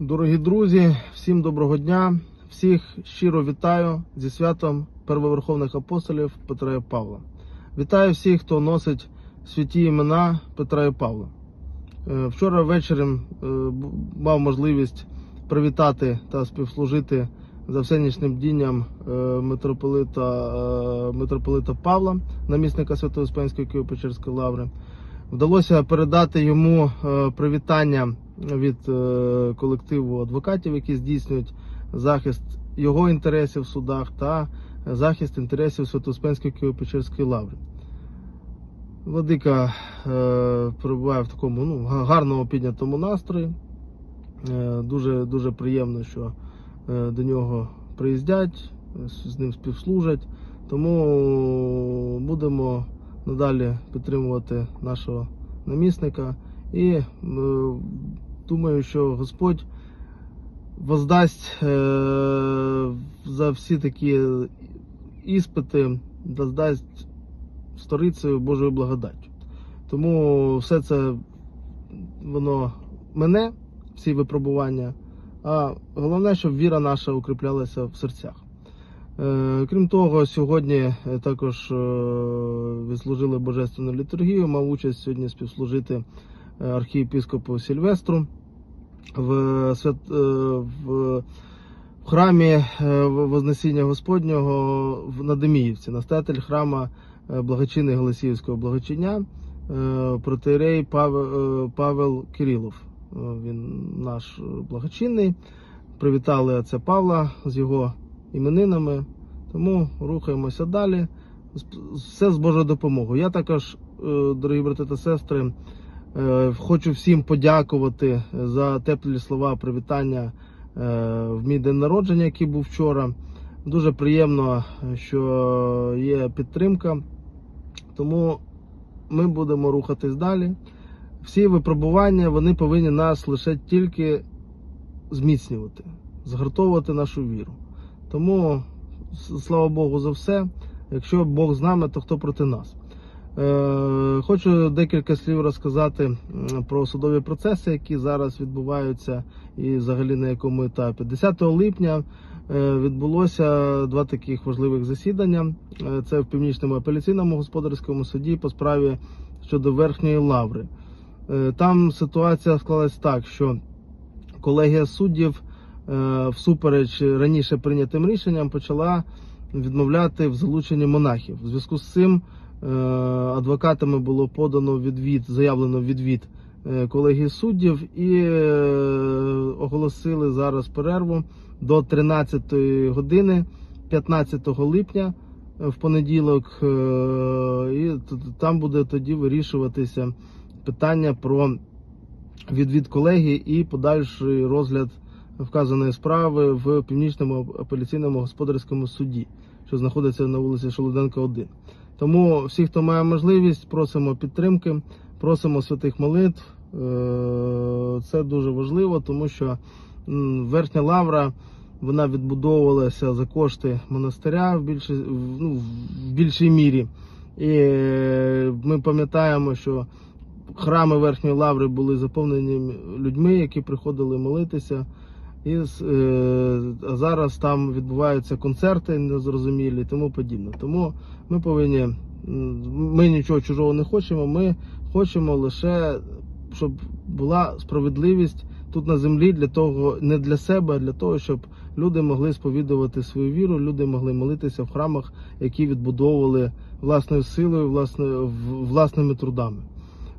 Дорогі друзі, всім доброго дня, всіх щиро вітаю зі святом первоверховних апостолів Петра і Павла. Вітаю всіх, хто носить святі імена Петра і Павла. Е, Вчора ввечері мав можливість привітати та співслужити за всенічним дінням е, митрополита, е, митрополита Павла, намісника Святої Успенської Києво-Печерської лаври. Вдалося передати йому привітання від е, колективу адвокатів, які здійснюють захист його інтересів в судах та захист інтересів Свято-Успенської Києво-Печерської лаври. Владика е, перебуває в такому ну, гарному піднятому настрої. Е, дуже, дуже приємно, що до нього приїздять, з- ним співслужать. Тому будемо надалі підтримувати нашого намісника. І думаю, що Господь воздасть е, за всі такі іспити, воздасть сторицею Божою благодаттю. Тому все це воно мене, всі випробування. А головне, щоб віра наша укріплялася в серцях. Е, Крім того, сьогодні е, також відслужили божественну літургію. Мав участь сьогодні співслужити архієпископу Сільвестру в, е, в, храмі е, Вознесіння Господнього в Надиміївці, настоятель храма е, благочинний Голосіївського благочиня, протеєрей Павел, Павел Кирилов. Він наш благочинний. Привітали отця Павла з його іменинами. Тому рухаємося далі. Все з Божою допомогою. Я також, дорогі брати та сестри, хочу всім подякувати за теплі слова привітання е, в мій день народження, який був вчора. Дуже приємно, що є підтримка. Тому ми будемо рухатись далі. Всі випробування вони повинні нас лише тільки зміцнювати, згартовувати нашу віру. Тому слава Богу за все. Якщо Бог з нами, то хто проти нас? Е, хочу декілька слів розказати про судові процеси, які зараз відбуваються, і взагалі на якому етапі. 10 липня е, відбулося два таких важливих засідання. Е, Це в північному апеляційному господарському суді по справі щодо верхньої лаври. Там ситуація склалась так, що колегія суддів всупереч раніше прийнятим рішенням почала відмовляти в залученні монахів. В зв'язку з цим адвокатами було подано відвід, заявлено відвід е, колегії суддів і е, оголосили зараз перерву до 13 години 15 липня е, в понеділок. е, І там буде тоді вирішуватися питання про відвід колегії і подальший розгляд вказаної справи в північному апеляційному господарському суді, що знаходиться на вулиці Шолоденка 1. Тому всі, хто має можливість, просимо підтримки, просимо святих молитв. Е, Це дуже важливо, тому що верхня лавра вона відбудовувалася за кошти монастиря в більшій, ну, в більшій мірі. І е, ми пам'ятаємо, що храми верхньої лаври були заповнені людьми, які приходили молитися. І е, зараз там відбуваються концерти незрозумілі і тому подібне. Тому ми повинні, ми нічого чужого не хочемо. Ми хочемо лише, щоб була справедливість тут на землі для того, не для себе, а для того, щоб люди могли сповідувати свою віру, люди могли молитися в храмах, які відбудовували власною силою, власною, власними трудами.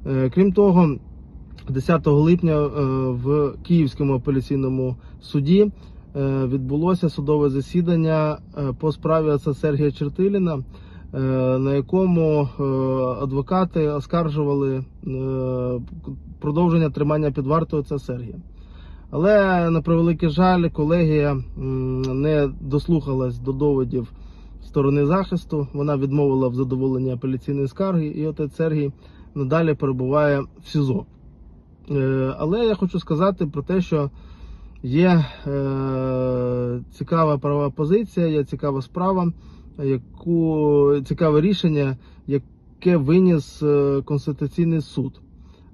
Е, Крім того, 10 липня е, в Київському апеляційному суді е, відбулося судове засідання е, по справі отця Сергія Чертиліна, на якому адвокати оскаржували продовження тримання під вартою отця Сергія. Але на превеликий жаль, колегія не дослухалась до доводів сторони захисту. Вона відмовила в задоволенні апеляційної скарги, і отець Сергій надалі перебуває в СІЗО. Е, Але я хочу сказати про те, що є е, цікава права позиція, є цікава справа, яку цікаве рішення, яке виніс е, Конституційний суд.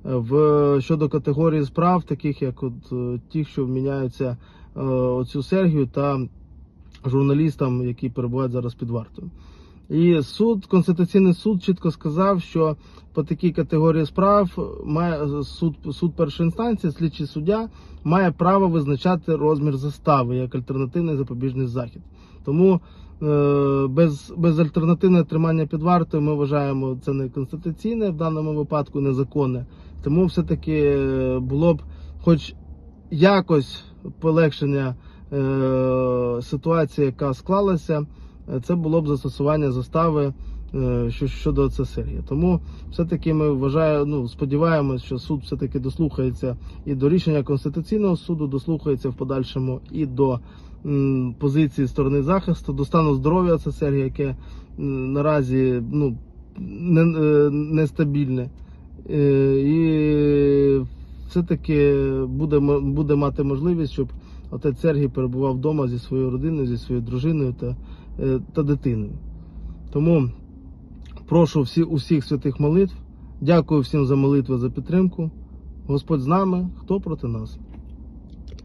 в щодо категорії справ, таких як от ті, що вміняються оцю Сергію та журналістам, які перебувають зараз під вартою. І суд, Конституційний суд чітко сказав, що по такій категорії справ має суд, суд першої інстанції, слідчий суддя має право визначати розмір застави як альтернативний запобіжний захід. Тому е, без, без альтернативне тримання під вартою ми вважаємо це не конституційне в даному випадку, незаконне. Тому все-таки е, було б хоч якось полегшення е, ситуації, яка склалася, це було б застосування застави е, що- щодо це Сергія. Тому все-таки ми вважаємо, ну сподіваємось, що суд все-таки дослухається і до рішення Конституційного суду, дослухається в подальшому і до м, позиції сторони захисту, до стану здоров'я це Сергія, яке м, наразі ну, не, е, нестабільне. Е, І все-таки буде, буде мати можливість, щоб отець Сергій перебував вдома зі своєю родиною, зі своєю дружиною та, е, та дитиною. Тому прошу всі, усіх святих молитв. Дякую всім за молитви, за підтримку. Господь з нами, хто проти нас.